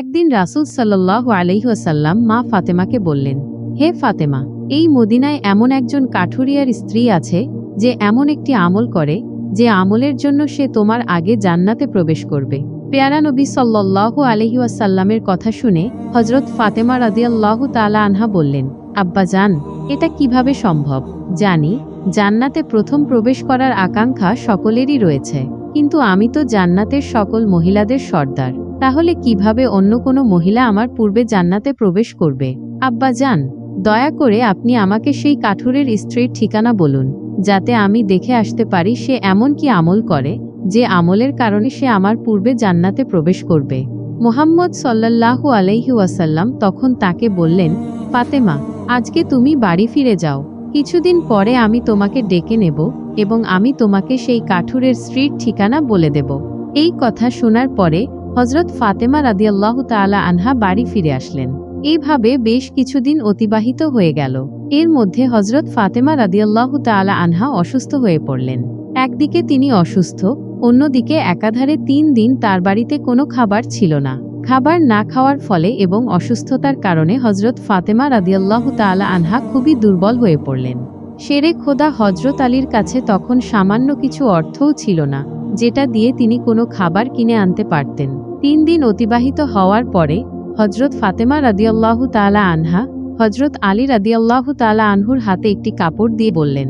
একদিন রাসুল সাল্লাহ আলহিহাসাল্লাম মা ফাতেমাকে বললেন, হে ফাতেমা, এই মদিনায় এমন একজন কাঠুরিয়ার স্ত্রী আছে যে এমন একটি আমল করে যে আমলের জন্য সে তোমার আগে জান্নাতে প্রবেশ করবে। পেয়ারা নবী সাল্লাহ আলহিউসাল্লামের কথা শুনে হজরত ফাতেমা রাদিয়াল্লাহ তালা আনহা বললেন, আব্বা জান, এটা কীভাবে সম্ভব? জানি, জান্নাতে প্রথম প্রবেশ করার আকাঙ্ক্ষা সকলেরই রয়েছে। কিন্তু আমি তো জান্নাতের সকল মহিলাদের সর্দার। তাহলে কীভাবে অন্য কোনো মহিলা আমার পূর্বে জান্নাতে প্রবেশ করবে? আব্বা যান, দয়া করে আপনি আমাকে সেই কাঠুরের স্ত্রীর ঠিকানা বলুন, যাতে আমি দেখে আসতে পারি সে এমন কি আমল করে, যে আমলের কারণে সে আমার পূর্বে জান্নাতে প্রবেশ করবে। মোহাম্মদ সাল্লাল্লাহু আলাইহি ওয়াসাল্লাম তখন তাকে বললেন, ফাতেমা, আজকে তুমি বাড়ি ফিরে যাও। কিছুদিন পরে আমি তোমাকে ডেকে নেব এবং আমি তোমাকে সেই কাঠুরের স্ত্রীর ঠিকানা বলে দেব। এই কথা শোনার পরে হজরত ফাতেমা রাদিয়াল্লাহ তাআলা আনহা বাড়ি ফিরে আসলেন। এইভাবে বেশ কিছুদিন অতিবাহিত হয়ে গেল। এর মধ্যে হজরত ফাতেমা রাদিয়াল্লাহ তাআলা আনহা অসুস্থ হয়ে পড়লেন। একদিকে তিনি অসুস্থ, অন্যদিকে একাধারে তিন দিন তার বাড়িতে কোনো খাবার ছিল না। খাবার না খাওয়ার ফলে এবং অসুস্থতার কারণে হজরত ফাতেমা রাদিয়াল্লাহ তাআলা আনহা খুবই দুর্বল হয়ে পড়লেন। শেরে খোদা হজরত আলীর কাছে তখন সামান্য কিছু অর্থও ছিল না, যেটা দিয়ে তিনি কোনো খাবার কিনে আনতে পারতেন। তিন দিন অতিবাহিত হওয়ার পরে হজরত ফাতেমা রাদিয়াল্লাহু তাআলা আনহা হজরত আলী রাদিয়াল্লাহু তাআলা আনহুর হাতে একটি কাপড় দিয়ে বললেন,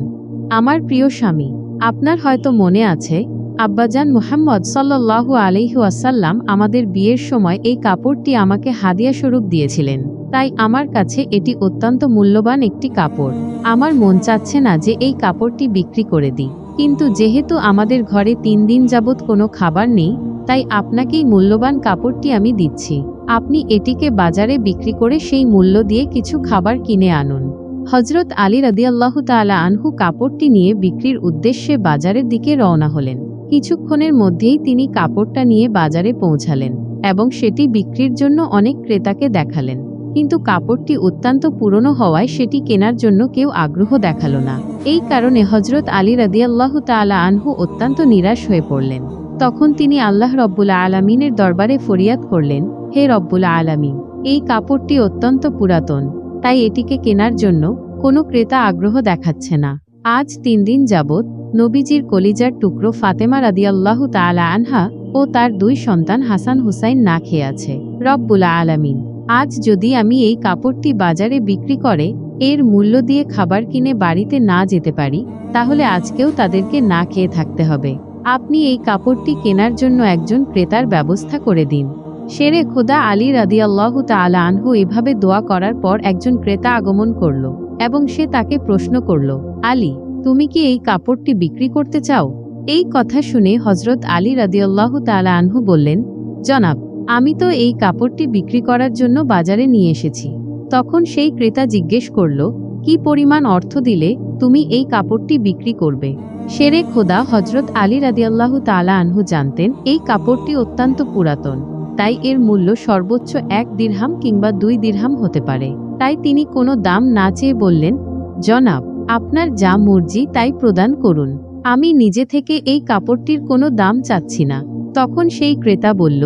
আমার প্রিয় স্বামী, আপনার হয়তো মনে আছে আব্বাজান মুহাম্মদ সাল্লাল্লাহু আলাইহি ওয়াসাল্লাম আমাদের বিয়ের সময় এই কাপড়টি আমাকে হাদিয়া স্বরূপ দিয়েছিলেন। তাই আমার কাছে এটি অত্যন্ত মূল্যবান একটি কাপড়। আমার মন চাচ্ছে না যে এই কাপড়টি বিক্রি করে দিই। কিন্তু যেহেতু আমাদের ঘরে তিন দিন যাবৎ কোনো খাবার নেই, তাই আপনাকেই মূল্যবান কাপড়টি আমি দিচ্ছি। আপনি এটিকে বাজারে বিক্রি করে সেই মূল্য দিয়ে কিছু খাবার কিনে আনুন। হজরত আলী রাদিয়াল্লাহু তাআলা আনহু কাপড়টি নিয়ে বিক্রির উদ্দেশ্যে বাজারের দিকে রওনা হলেন। কিছুক্ষণের মধ্যেই তিনি কাপড়টা নিয়ে বাজারে পৌঁছালেন এবং সেটি বিক্রির জন্য অনেক ক্রেতাকে দেখালেন। কিন্তু কাপড়টি অত্যন্ত পুরনো হওয়ায় সেটি কেনার জন্য কেউ আগ্রহ দেখাল না। এই কারণে হজরত আলী রাদিয়াল্লাহু তাআলা আনহু অত্যন্ত নিরাশ হয়ে পড়লেন। তখন তিনি আল্লাহ রব্বুল আলামিনের দরবারে ফরিয়াদ করলেন, হে রব্বুল আলামিন, এই কাপড়টি অত্যন্ত পুরাতন, তাই এটিকে কেনার জন্য কোনো ক্রেতা আগ্রহ দেখাচ্ছে না। আজ তিন দিন যাবৎ নবীজির কলিজার টুকরো ফাতেমা রাদিয়াল্লাহু তাআলা আনহা ও তার দুই সন্তান হাসান হুসাইন না খেয়ে আছে। রব্বুল আলামিন, আজ যদি আমি এই কাপড়টি বাজারে বিক্রি করে এর মূল্য দিয়ে খাবার কিনে বাড়িতে না যেতে পারি, তাহলে আজকেও তাদেরকে না খেয়ে থাকতে হবে। আপনি এই কাপড়টি কেনার জন্য একজন ক্রেতার ব্যবস্থা করে দিন। শেরে খোদা আলী রাদিয়াল্লাহু তাআলা আনহু এভাবে দোয়া করার পর একজন ক্রেতা আগমন করল এবং সে তাকে প্রশ্ন করল আলী, তুমি কি এই কাপড়টি বিক্রি করতে চাও? এই কথা শুনে হজরত আলী রাদিয়াল্লাহু তাআলা আনহু বললেন, জনাব, আমি তো এই কাপড়টি বিক্রি করার জন্য বাজারে নিয়ে এসেছি। তখন সেই ক্রেতা জিজ্ঞেস করল, কি পরিমাণ অর্থ দিলে তুমি এই কাপড়টি বিক্রি করবে? শেরে খোদা হজরত আলী রাদিয়াল্লাহু তাআলা আনহু জানতেন, এই কাপড়টি অত্যন্ত পুরাতন, তাই এর মূল্য সর্বোচ্চ এক দীর্হাম কিংবা দুই দীর্হাম হতে পারে। তাই তিনি কোনো দাম না চেয়ে বললেন, জনাব আপনার যা মর্জি তাই প্রদান করুন। আমি নিজে থেকে এই কাপড়টির কোনো দাম চাচ্ছি না। তখন সেই ক্রেতা বলল,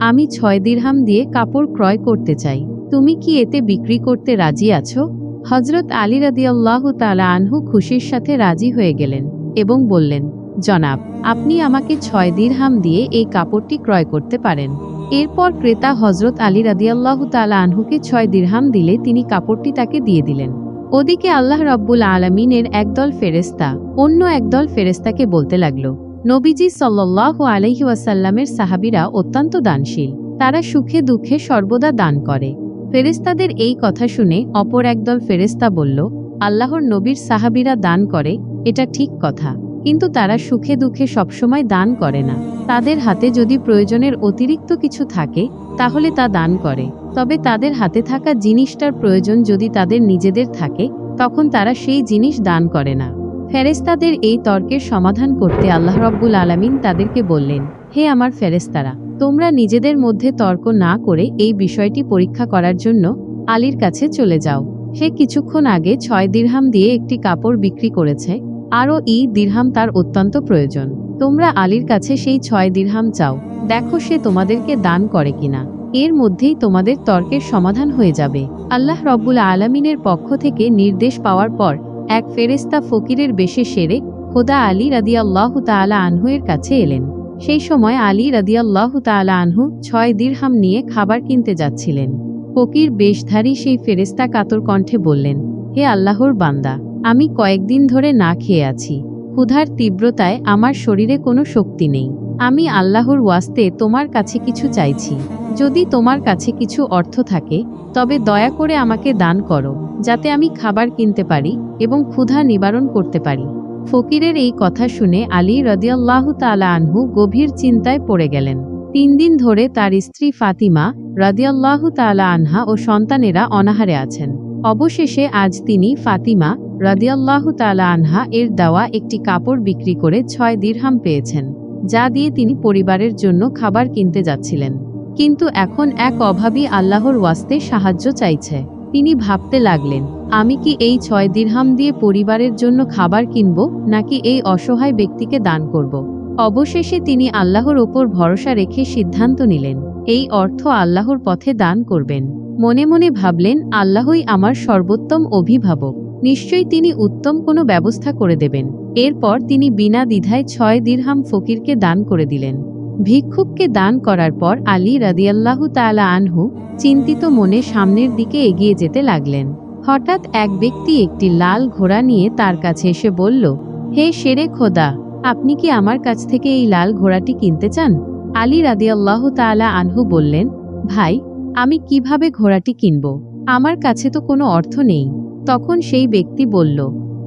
আমি ছয় দিরহাম দিয়ে কাপড় ক্রয় করতে চাই। তুমি কি এতে বিক্রি করতে রাজি আছো? হজরত আলী রাদিয়াল্লাহ তালা আনহু খুশির সাথে রাজি হয়ে গেলেন এবং বললেন, জনাব, আপনি আমাকে ছয় দিরহাম দিয়ে এই কাপড়টি ক্রয় করতে পারেন। এরপর ক্রেতা হজরত আলী রাদিয়াল্লাহু তালা আনহুকে ছয় দিরহাম দিলে তিনি কাপড়টি তাকে দিয়ে দিলেন। ওদিকে আল্লাহ রব্বুল আলমিনের একদল ফেরেস্তা অন্য একদল ফেরেস্তাকে বলতে লাগল, নবীজি সাল্লাহ আলহি ওয়াসাল্লামের সাহাবিরা অত্যন্ত দানশীল। তারা সুখে দুঃখে সর্বদা দান করে। ফেরেস্তাদের এই কথা শুনে অপর একদল ফেরেস্তা বলল, আল্লাহর নবীর সাহাবিরা দান করে, এটা ঠিক কথা। কিন্তু তারা সুখে দুঃখে সবসময় দান করে না। তাদের হাতে যদি প্রয়োজনের অতিরিক্ত কিছু থাকে, তাহলে তা দান করে। তবে তাদের হাতে থাকা জিনিসটার প্রয়োজন যদি তাদের নিজেদের থাকে, তখন তারা সেই জিনিস দান করে না। ফেরেস্তাদের এই তর্কের সমাধান করতে আল্লাহ রব্বুল আলামিন তাদেরকে বললেন, হে আমার ফেরেস্তারা তোমরা নিজেদের মধ্যে তর্ক না করে এই বিষয়টি পরীক্ষা করার জন্য আলীর কাছে চলে যাও। সে কিছুক্ষণ আগে ছয় দিরহাম দিয়ে একটি কাপড় বিক্রি করেছে। আরও ই দিরহাম তার অত্যন্ত প্রয়োজন। তোমরা আলীর কাছে সেই ছয় দিরহাম চাও। দেখো সে তোমাদেরকে দান করে কিনা। এর মধ্যেই তোমাদের তর্কের সমাধান হয়ে যাবে। আল্লাহ রব্বুল আলমিনের পক্ষ থেকে নির্দেশ পাওয়ার পর এক ফেরেস্তা ফকিরের বেশে সেরে খোদা আলী রাদিয়াল্লাহ তাআলা আনহু এর কাছে এলেন। সেই সময় আলী রাদিয়াল্লাহ তাআলা আনহু ছয় দিরহাম নিয়ে খাবার কিনতে যাচ্ছিলেন। ফকির বেশধারী সেই ফেরেস্তা কাতর কণ্ঠে বললেন, হে আল্লাহর বান্দা আমি কয়েকদিন ধরে না খেয়ে আছি। ক্ষুধার তীব্রতায় আমার শরীরে কোনো শক্তি নেই। আমি আল্লাহর ওয়াস্তে তোমার কাছে কিছু চাইছি। যদি তোমার কাছে কিছু অর্থ থাকে, তবে দয়া করে আমাকে দান করো, যাতে আমি খাবার কিনতে পারি এবং ক্ষুধা নিবারণ করতে পারি। ফকিরের এই কথা শুনে আলী রদিয়াল্লাহ তালা আনহু গভীর চিন্তায় পড়ে গেলেন। তিন দিন ধরে তার স্ত্রী ফাতিমা রাদিয়াল্লাহু তালা আনহা ও সন্তানেরা অনাহারে আছেন। অবশেষে আজ তিনি ফাতিমা রাদিয়াল্লাহু তালা আনহা এর দেওয়া একটি কাপড় বিক্রি করে ছয় দিরহাম পেয়েছেন, যা দিয়ে তিনি পরিবারের জন্য খাবার কিনতে যাচ্ছিলেন। কিন্তু এখন এক অভাবী আল্লাহর ওয়াস্তে সাহায্য চাইছে। তিনি ভাবতে লাগলেন, আমি কি এই ছয় দিরহাম দিয়ে পরিবারের জন্য খাবার কিনব, নাকি এই অসহায় ব্যক্তিকে দান করব? অবশেষে তিনি আল্লাহর ওপর ভরসা রেখে সিদ্ধান্ত নিলেন, এই অর্থ আল্লাহর পথে দান করবেন। মনে মনে ভাবলেন, আল্লাহই আমার সর্বোত্তম অভিভাবক। নিশ্চয়ই তিনি উত্তম কোনো ব্যবস্থা করে দেবেন। এরপর তিনি বিনা দ্বিধায় ছয় দিরহাম ফকিরকে দান করে দিলেন। ভিক্ষুককে দান করার পর আলী রাদিয়াল্লাহু তাআলা আনহু চিন্তিত মনে সামনের দিকে এগিয়ে যেতে লাগলেন। হঠাৎ এক ব্যক্তি একটি লাল ঘোড়া নিয়ে তার কাছে এসে বলল, হে শেরে খোদা, আপনি কি আমার কাছ থেকে এই লাল ঘোড়াটি কিনতে চান? আলী রাদিয়াল্লাহু তাআলা আনহু বললেন, ভাই, আমি কীভাবে ঘোড়াটি কিনব? আমার কাছে তো কোনো অর্থ নেই। তখন সেই ব্যক্তি বলল,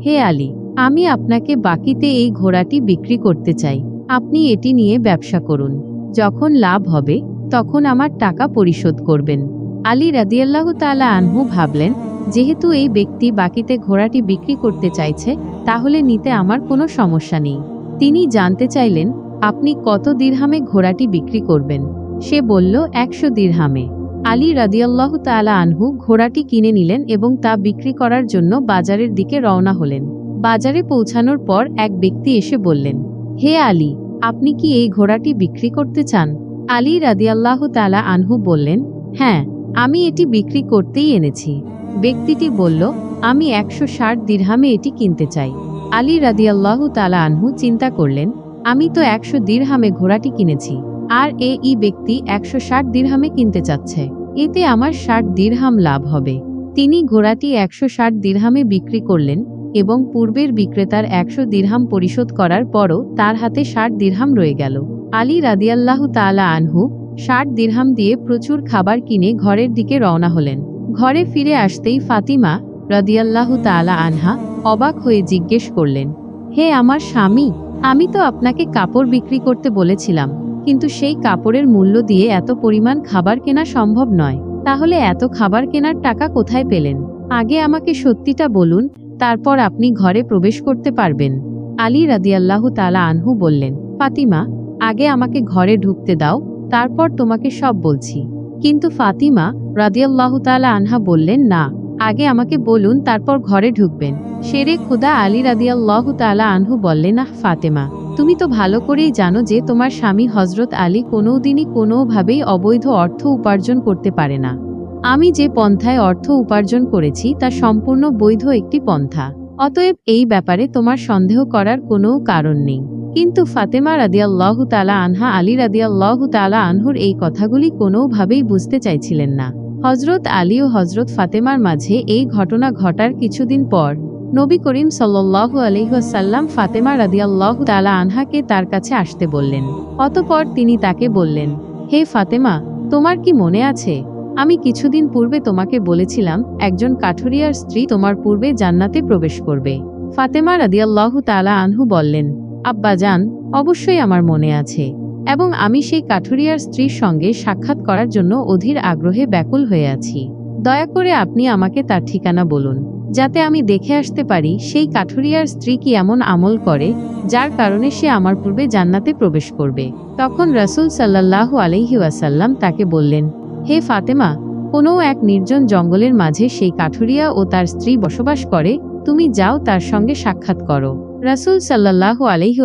হে আলী, আমি আপনাকে বাকিতে এই ঘোড়াটি বিক্রি করতে চাই। আপনি এটি নিয়ে ব্যবসা করুন। যখন লাভ হবে, তখন আমার টাকা পরিশোধ করবেন। আলী রাদিয়াল্লাহ তাআলা আনহু ভাবলেন, যেহেতু এই ব্যক্তি বাকিতে ঘোড়াটি বিক্রি করতে চাইছে, তাহলে নিতে আমার কোনো সমস্যা নেই। তিনি জানতে চাইলেন, আপনি কত দিরহামে ঘোড়াটি বিক্রি করবেন? সে বলল, একশো দিরহামে। আলী রাদিয়াল্লাহ তালা আনহু ঘোড়াটি কিনে নিলেন এবং তা বিক্রি করার জন্য বাজারের দিকে রওনা হলেন। বাজারে পৌঁছানোর পর এক ব্যক্তি এসে বললেন, হে আলী, আপনি কি এই ঘোড়াটি বিক্রি করতে চান? আলী রাদিয়াল্লাহ তাআলা আনহু বললেন হ্যাঁ আমি এটি বিক্রি করতেই এনেছি। ব্যক্তিটি বলল, আমি একশো ষাট দিরহামে এটি কিনতে চাই। আলী রাদিয়াল্লাহ তালা আনহু চিন্তা করলেন, আমি তো একশো দিরহামে ঘোড়াটি কিনেছি। আর এ ই ব্যক্তি একশো ষাট দিরহামে কিনতে চাচ্ছে। এতে আমার ষাট দিরহাম লাভ হবে। তিনি ঘোড়াটি একশো ষাট দিরহামে বিক্রি করলেন এবং পূর্বের বিক্রেতার একশো দিরহাম পরিশোধ করার পরও তার হাতে ষাট দিরহাম রয়ে গেল। আলী রাদিয়াল্লাহ তালা আনহু ষাট দিরহাম দিয়ে প্রচুর খাবার কিনে ঘরের দিকে রওনা হলেন। ঘরে ফিরে আসতেই ফাতিমা রাদিয়াল্লাহু তাআলা আনহা অবাক হয়ে জিজ্ঞেস করলেন, হে আমার স্বামী, আমি তো আপনাকে কাপড় বিক্রি করতে বলেছিলাম। কিন্তু সেই কাপড়ের মূল্য দিয়ে এত পরিমাণ খাবার কেনা সম্ভব নয়। তাহলে এত খাবার কেনার টাকা কোথায় পেলেন? আগে আমাকে সত্যিটা বলুন, তারপর আপনি ঘরে প্রবেশ করতে পারবেন। আলী রাদিয়াল্লাহু তাআলা আনহু বললেন, ফাতিমা, আগে আমাকে ঘরে ঢুকতে দাও, তারপর তোমাকে সব বলছি। কিন্তু ফাতিমা রাদিয়াল্লাহু তাআলা আনহা বললেন, না, আগে আমাকে বলুন, তারপর ঘরে ঢুকবেন। শেরে খুদা আলী রাদিয়াল্লাহু তাআলা আনহু বললেন, আহ, ফাতেমা তুমি তো ভালো করেই জানো যে তোমার স্বামী হজরত আলী কোনোদিনই কোনোভাবেই অবৈধ অর্থ উপার্জন করতে পারে না। আমি যে পন্থায় অর্থ উপার্জন করেছি তা সম্পূর্ণ বৈধ একটি পন্থা। অতএব এই ব্যাপারে তোমার সন্দেহ করার কোনো কারণ নেই। কিন্তু ফাতেমা রাদিয়াল্লাহ তালা আনহা, আলী রাদিয়াল্লাহ তালা আনহুর এই কথাগুলি কোনোভাবেই বুঝতে চাইছিলেন না। হজরত আলী ও হজরত ফাতেমার মাঝে এই ঘটনা ঘটার কিছুদিন পর নবী করিম সাল্লাহ আলহিহাসাল্লাম ফাতেমা রাদিয়াল্লাহ তালা আনহাকে তার কাছে আসতে বললেন। অতপর তিনি তাকে বললেন, হে ফাতেমা, তোমার কি মনে আছে? আমি কিছুদিন পূর্বে তোমাকে বলেছিলাম, একজন কাঠুরিয়ার স্ত্রী তোমার পূর্বে জান্নাতে প্রবেশ করবে। ফাতেমা রাদিয়াল্লাহু তালা আনহু বললেন, আব্বা যান অবশ্যই আমার মনে আছে। এবং আমি সেই কাঠুরিয়ার স্ত্রীর সঙ্গে সাক্ষাৎ করার জন্য অধীর আগ্রহে ব্যাকুল হয়ে আছি। দয়া করে আপনি আমাকে তার ঠিকানা বলুন। যাতে আমি দেখে আসতে পারি সেই কাঠুরিয়ার স্ত্রী কি এমন আমল করে, যার কারণে সে আমার পূর্বে জান্নাতে প্রবেশ করবে। তখন রসুল সাল্লাহু আলহি তাকে বললেন, হে ফাতেমা কোনো এক নির্জন জঙ্গলের মাঝে সেই কাঠুরিয়া ও তার স্ত্রী বসবাস করে, তুমি যাও তার সঙ্গে সাক্ষাৎ করো। রাসুল সাল্লাহু আলহি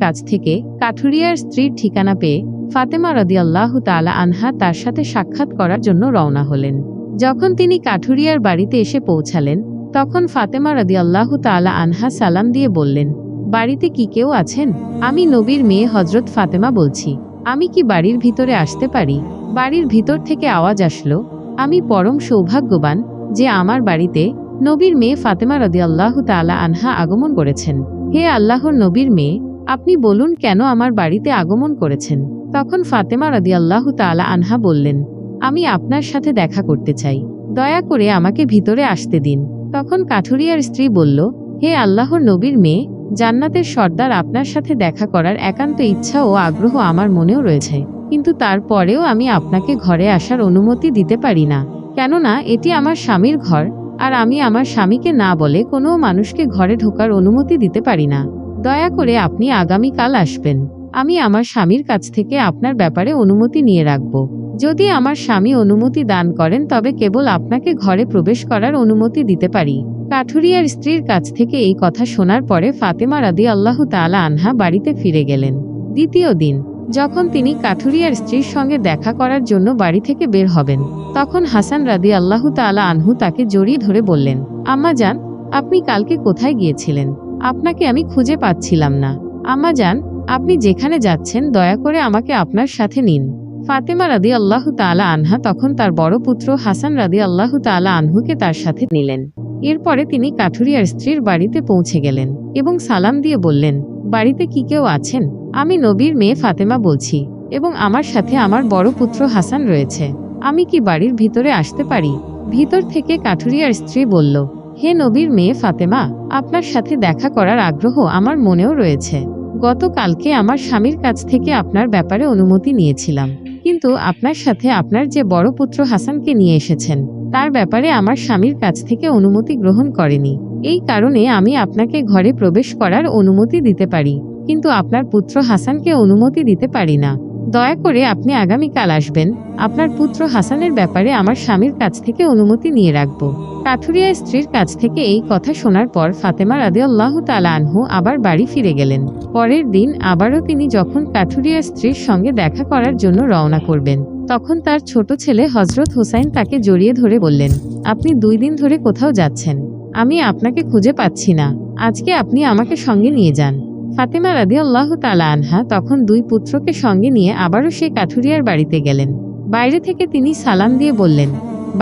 কাছ থেকে কাঠুরিয়ার স্ত্রীর ঠিকানা পেয়ে ফাতেমা রদিয়াল্লাহু তাআলা আনহা তার সাথে সাক্ষাৎ করার জন্য রওনা হলেন। যখন তিনি কাঠুরিয়ার বাড়িতে এসে পৌঁছালেন, তখন ফাতেমা রদিয়াল্লাহু তাআলা আনহা সালাম দিয়ে বললেন, বাড়িতে কি কেউ আছেন? আমি নবীর মেয়ে হজরত ফাতেমা বলছি। আমি কি বাড়ির ভিতরে আসতে পারি? বাড়ির ভিতর থেকে আওয়াজ আসলো, আমি পরম সৌভাগ্যবান যে আমার বাড়িতে নবীর মেয়ে ফাতেমা রদিয়াল্লাহু তাআলা আনহা আগমন করেছেন। হে আল্লাহর নবীর মেয়ে, আপনি বলুন কেন আমার বাড়িতে আগমন করেছেন? তখন ফাতেমা রদিয়াল্লাহু তাআলা আনহা বললেন আমি আপনার সাথে দেখা করতে চাই। দয়া করে আমাকে ভিতরে আসতে দিন। তখন কাঠুরিয়ার স্ত্রী বলল, হে আল্লাহর নবীর মেয়ে, জান্নাতের সর্দার আপনার সাথে দেখা করার একান্ত ইচ্ছা ও আগ্রহ আমার মনেও রয়েছে। কিন্তু তারপরেও আমি আপনাকে ঘরে আসার অনুমতি দিতে পারি না। কেননা, এটি আমার স্বামীর ঘর, আর আমি আমার স্বামীকে না বলে কোনো মানুষকে ঘরে ঢোকার অনুমতি দিতে পারি না। দয়া করে আপনি আগামীকাল আসবেন। আমি আমার স্বামীর কাছ থেকে আপনার ব্যাপারে অনুমতি নিয়ে রাখব। যদি আমার স্বামী অনুমতি দান করেন, তবে কেবল আপনাকে ঘরে প্রবেশ করার অনুমতি দিতে পারি। কাঠুরিয়ার স্ত্রীর কাছ থেকে এই কথা শোনার পরে ফাতেমা রাদি আল্লাহ তাআলা আনহা বাড়িতে ফিরে গেলেন। দ্বিতীয় দিন, যখন তিনি কাঠুরিয়ার স্ত্রীর সঙ্গে দেখা করার জন্য বাড়ি থেকে বের হবেন, তখন হাসান রাদি আল্লাহ তাআলা আনহু তাকে জড়িয়ে ধরে বললেন, আম্মা যান আপনি কালকে কোথায় গিয়েছিলেন? আপনাকে আমি খুঁজে পাচ্ছিলাম না। আম্মা যান আপনি যেখানে যাচ্ছেন, দয়া করে আমাকে আপনার সাথে নিন। ফাতেমা রাদি আল্লাহ তাআলা আনহা তখন তার বড় পুত্র হাসান রাদি আল্লাহ তাআলা আনহুকে তার সাথে নিলেন। এরপরে তিনি কাঠুরিয়ার স্ত্রীর বাড়িতে পৌঁছে গেলেন এবং সালাম দিয়ে বললেন, বাড়িতে কি কেউ আছেন? আমি নবীর মেয়ে ফাতেমা বলছি এবং আমার সাথে আমার বড় পুত্র হাসান রয়েছে। আমি কি বাড়ির ভিতরে আসতে পারি? ভিতর থেকে কাঠুরিয়ার স্ত্রী বলল, হে নবীর মেয়ে ফাতেমা, আপনার সাথে দেখা করার আগ্রহ আমার মনেও রয়েছে। গতকালকে আমার স্বামীর কাছ থেকে আপনার ব্যাপারে অনুমতি নিয়েছিলাম। কিন্তু আপনার সাথে আপনার যে বড় পুত্র হাসানকে নিয়ে এসেছেন, তার ব্যাপারে আমার স্বামীর কাছ থেকে অনুমতি গ্রহণ করেনি। এই কারণে আমি আপনাকে ঘরে প্রবেশ করার অনুমতি দিতে পারি, কিন্তু আপনার পুত্র হাসানকে অনুমতি দিতে পারি না। দয়া করে আপনি আগামীকাল আসবেন। আপনার পুত্র হাসানের ব্যাপারে আমার স্বামীর কাছ থেকে অনুমতি নিয়ে রাখব। কাঠুরিয়া স্ত্রীর কাছ থেকে এই কথা শোনার পর ফাতেমা রাদে আল্লাহ আনহু আবার বাড়ি ফিরে গেলেন। পরের দিন আবারও তিনি যখন কাঠুরিয়া স্ত্রীর সঙ্গে দেখা করার জন্য রওনা করবেন, তখন তার ছোট ছেলে হজরত হোসাইন তাকে জড়িয়ে ধরে বললেন, আপনি দুই দিন ধরে কোথাও যাচ্ছেন? আমি আপনাকে খুঁজে পাচ্ছি না। আজকে আপনি আমাকে সঙ্গে নিয়ে যান। ফাতেমা রাদি আল্লাহ তালা আনহা তখন দুই পুত্রকে সঙ্গে নিয়ে আবারও সেই কাঠুরিয়ার বাড়িতে গেলেন। বাইরে থেকে তিনি সালাম দিয়ে বললেন,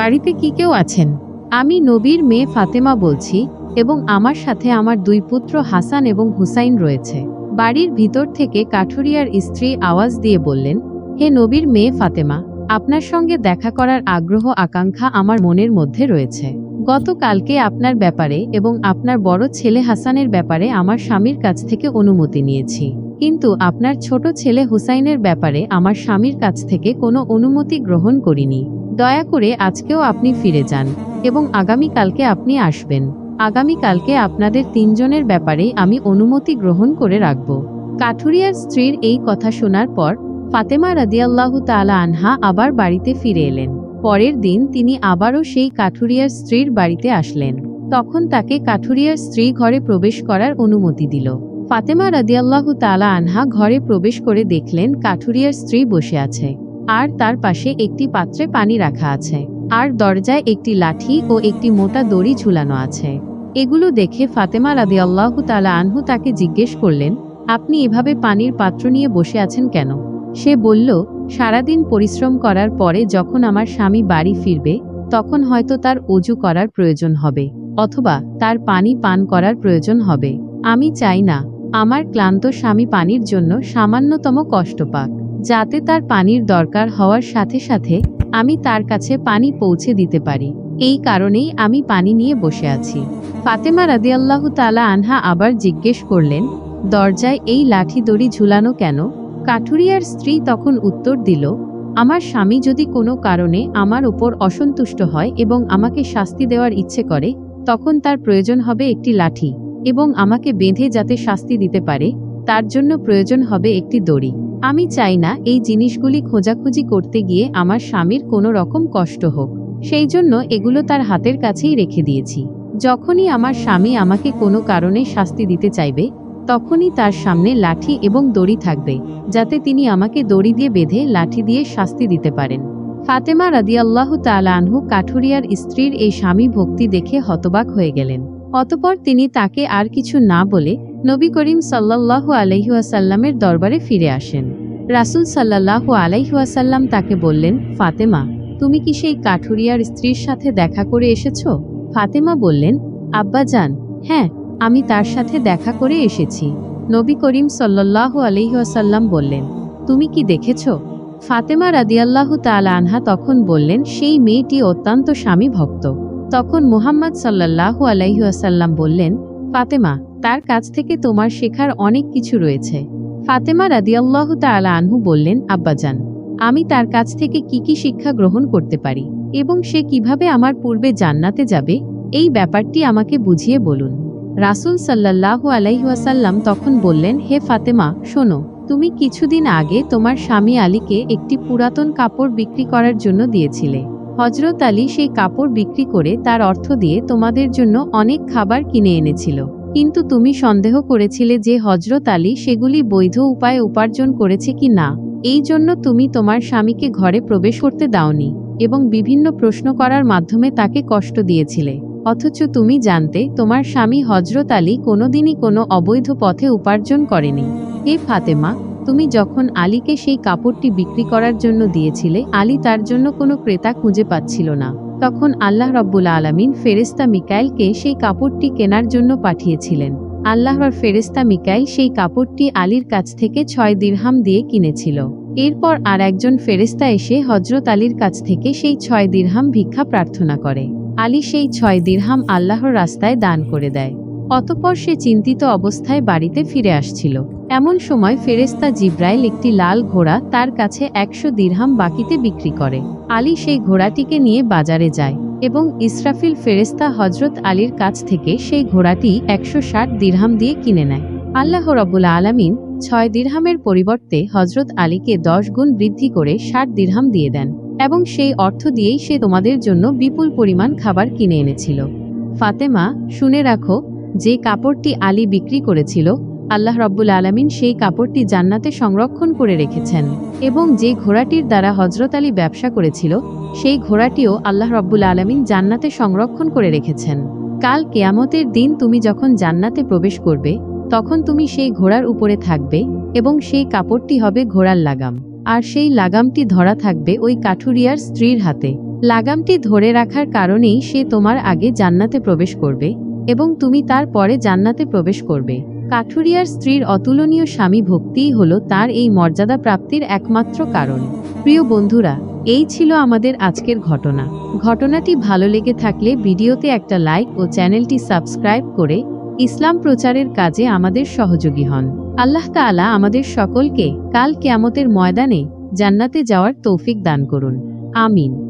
বাড়িতে কি কেউ আছেন? আমি নবীর মেয়ে ফাতেমা বলছি এবং আমার সাথে আমার দুই পুত্র হাসান এবং হুসাইন রয়েছে। বাড়ির ভিতর থেকে কাঠুরিয়ার স্ত্রী আওয়াজ দিয়ে বললেন, হে নবীর মেয়ে ফাতেমা, আপনার সঙ্গে দেখা করার আগ্রহ, আকাঙ্ক্ষা আমার মনের মধ্যে রয়েছে। গতকালকে আপনার ব্যাপারে এবং আপনার বড় ছেলে হাসানের ব্যাপারে আমার স্বামীর কাছ থেকে অনুমতি নিয়েছি। কিন্তু আপনার ছোট ছেলে হুসাইনের ব্যাপারে আমার স্বামীর কাছ থেকে কোনো অনুমতি গ্রহণ করিনি। দয়া করে আজকেও আপনি ফিরে যান। এবং আগামীকালকে আপনি আসবেন। আগামীকালকে আপনাদের তিনজনের ব্যাপারে আমি অনুমতি গ্রহণ করে রাখব। কাঠুরিয়ার স্ত্রীর এই কথা শোনার পর ফাতেমা রাদিয়াল্লাহু তালা আনহা আবার বাড়িতে ফিরে এলেন। পরের দিন তিনি আবারও সেই কাঠুরিয়ার স্ত্রীর বাড়িতে আসলেন। তখন তাকে কাঠুরিয়ার স্ত্রী ঘরে প্রবেশ করার অনুমতি দিল। ফাতেমা রাদিয়াল্লাহু তালা আনহা ঘরে প্রবেশ করে দেখলেন কাঠুরিয়ার স্ত্রী বসে আছে। আর তার পাশে একটি পাত্রে পানি রাখা আছে। আর দরজায় একটি লাঠি ও একটি মোটা দড়ি ঝুলানো আছে। এগুলো দেখে ফাতেমা রাদিয়াল্লাহু তালা আনহু তাকে জিজ্ঞেস করলেন, আপনি এভাবে পানির পাত্র নিয়ে বসে আছেন কেন? সে বলল, সারাদিন পরিশ্রম করার পরে যখন আমার স্বামী বাড়ি ফিরবে, তখন হয়তো তার অজু করার প্রয়োজন হবে, অথবা তার পানি পান করার প্রয়োজন হবে। আমি চাই না, আমার ক্লান্ত স্বামী পানির জন্য সামান্যতম কষ্ট পাক, যাতে তার পানির দরকার হওয়ার সাথে সাথে আমি তার কাছে পানি পৌঁছে দিতে পারি। এই কারণেই আমি পানি নিয়ে বসে আছি। ফাতেমা রাদিয়াল্লাহু তালা আনহা আবার জিজ্ঞেস করলেন, দরজায় এই লাঠি দড়ি ঝুলানো কেন? কাঠুরিয়ার স্ত্রী তখন উত্তর দিল, আমার স্বামী যদি কোনো কারণে আমার ওপর অসন্তুষ্ট হয় এবং আমাকে শাস্তি দেওয়ার ইচ্ছে করে, তখন তার প্রয়োজন হবে একটি লাঠি এবং আমাকে বেঁধে যাতে শাস্তি দিতে পারে, তার জন্য প্রয়োজন হবে একটি দড়ি। আমি চাই না এই জিনিসগুলি খোঁজাখুঁজি করতে গিয়ে আমার স্বামীর কোনো রকম কষ্ট হোক। সেই জন্য এগুলো তার হাতের কাছেই রেখে দিয়েছি। যখনই আমার স্বামী আমাকে কোনো কারণে শাস্তি দিতে চাইবে, তখনই তার সামনে লাঠি এবং দড়ি থাকবে, যাতে তিনি আমাকে দড়ি দিয়ে বেঁধে লাঠি দিয়ে শাস্তি দিতে পারেন। ফাতেমা রাদিয়াল্লাহু তাআলা আনহু কাঠুরিয়ার স্ত্রীর এই স্বামী ভক্তি দেখে হতবাক হয়ে গেলেন। অতপর তিনি তাকে আর কিছু না বলে নবী করিম সাল্লাল্লাহু আলাইহুয়াসাল্লামের দরবারে ফিরে আসেন। রাসূল সাল্লাল্লাহু আলাইহুয়াসাল্লাম তাকে বললেন, ফাতেমা, তুমি কি সেই কাঠুরিয়ার স্ত্রীর সাথে দেখা করে এসেছ? ফাতেমা বললেন, আব্বা যান হ্যাঁ আমি তার সাথে দেখা করে এসেছি। নবী করিম সাল্লাল্লাহু আলাইহাসাল্লাম বললেন, তুমি কি দেখেছ? ফাতেমা রাদিয়াল্লাহু তাআলা আনহা তখন বললেন, সেই মেয়েটি অত্যন্ত স্বামী ভক্ত তখন মুহাম্মদ সাল্লাল্লাহু আলাইহাসাল্লাম বললেন, ফাতেমা, তার কাছ থেকে তোমার শেখার অনেক কিছু রয়েছে। ফাতেমা রাদিয়াল্লাহু তাআলা আনহু বললেন, আব্বাজান, আমি তার কাছ থেকে কি কি শিক্ষা গ্রহণ করতে পারি এবং সে কীভাবে আমার পূর্বে জান্নাতে যাবে? এই ব্যাপারটি আমাকে বুঝিয়ে বলুন। রাসূল সাল্লাল্লাহু আলাইহাসাল্লাম তখন বললেন, হে ফাতেমা, শোনো, তুমি কিছুদিন আগে তোমার স্বামী আলীকে একটি পুরাতন কাপড় বিক্রি করার জন্য দিয়েছিলে। হজরত আলী সেই কাপড় বিক্রি করে তার অর্থ দিয়ে তোমাদের জন্য অনেক খাবার কিনে এনেছিল। কিন্তু তুমি সন্দেহ করেছিলে যে হজরত আলী সেগুলি বৈধ উপায়ে উপার্জন করেছে কি না। এই জন্য তুমি তোমার স্বামীকে ঘরে প্রবেশ করতে দাওনি এবং বিভিন্ন প্রশ্ন করার মাধ্যমে তাকে কষ্ট দিয়েছিলে। অথচ তুমি জানতে তোমার স্বামী হজরত আলী কোনোদিনই কোনো অবৈধ পথে উপার্জন করেনি। হে ফাতেমা তুমি যখন আলীকে সেই কাপড়টি বিক্রি করার জন্য দিয়েছিলে, আলী তার জন্য কোনো ক্রেতা খুঁজে পাচ্ছিল না। তখন আল্লাহ রব্বুল আলমিন ফেরেস্তা মিকাইলকে সেই কাপড়টি কেনার জন্য পাঠিয়েছিলেন। আল্লাহর ফেরেস্তা মিকাইল সেই কাপড়টি আলীর কাছ থেকে ছয় দিরহাম দিয়ে কিনেছিল। এরপর আর একজন ফেরেস্তা এসে হজরত আলীর কাছ থেকে সেই ছয় দিরহাম ভিক্ষা প্রার্থনা করে। আলী সেই ছয় দিরহাম আল্লাহর রাস্তায় দান করে দেয়। অতপর সে চিন্তিত অবস্থায় বাড়িতে ফিরে আসছিল। এমন সময় ফেরেস্তা জিব্রাইল একটি লাল ঘোড়া তার কাছে একশো দিরহাম বাকিতে বিক্রি করে। আলী সেই ঘোড়াটিকে নিয়ে বাজারে যায় এবং ইসরাফিল ফেরেস্তা হজরত আলীর কাছ থেকে সেই ঘোড়াটি একশো ষাট দিরহাম দিয়ে কিনে নেয়। আল্লাহ রব্বুল আলামিন ছয় দিরহামের পরিবর্তে হজরত আলীকে দশ গুণ বৃদ্ধি করে ষাট দিরহাম দিয়ে দেন এবং সেই অর্থ দিয়েই সে তোমাদের জন্য বিপুল পরিমাণ খাবার কিনে এনেছিল। ফাতেমা, শুনে রাখো যে কাপড়টি আলী বিক্রি করেছিল, আল্লাহ রব্বুল আলমিন সেই কাপড়টি জান্নাতে সংরক্ষণ করে রেখেছেন এবং যে ঘোড়াটির দ্বারা হজরত আলী ব্যবসা করেছিল, সেই ঘোড়াটিও আল্লাহ রব্বুল আলমিন জান্নাতে সংরক্ষণ করে রেখেছেন। কাল কেয়ামতের দিন তুমি যখন জান্নাতে প্রবেশ করবে, তখন তুমি সেই ঘোড়ার উপরে থাকবে এবং সেই কাপড়টি হবে ঘোড়ার লাগাম। আর সেই লাগামটি ধরা থাকবে ওই কাঠুরিয়ার স্ত্রীর হাতে। লাগামটি ধরে রাখার কারণেই সে তোমার আগে জান্নাতে প্রবেশ করবে এবং তুমি তার পরে জান্নাতে প্রবেশ করবে। কাঠুরিয়ার স্ত্রীর অতুলনীয় স্বামী ভক্তিই হল তার এই মর্যাদা প্রাপ্তির একমাত্র কারণ। প্রিয় বন্ধুরা, এই ছিল আমাদের আজকের ঘটনা। ঘটনাটি ভালো লেগে থাকলে ভিডিওতে একটা লাইক ও চ্যানেলটি সাবস্ক্রাইব করে ইসলাম প্রচারের কাজে আমাদের সহযোগী হন। আল্লাহ তাআলা আমাদের সকলকে কাল কেয়ামতের ময়দানে জান্নাতে যাওয়ার তৌফিক দান করুন। আমিন।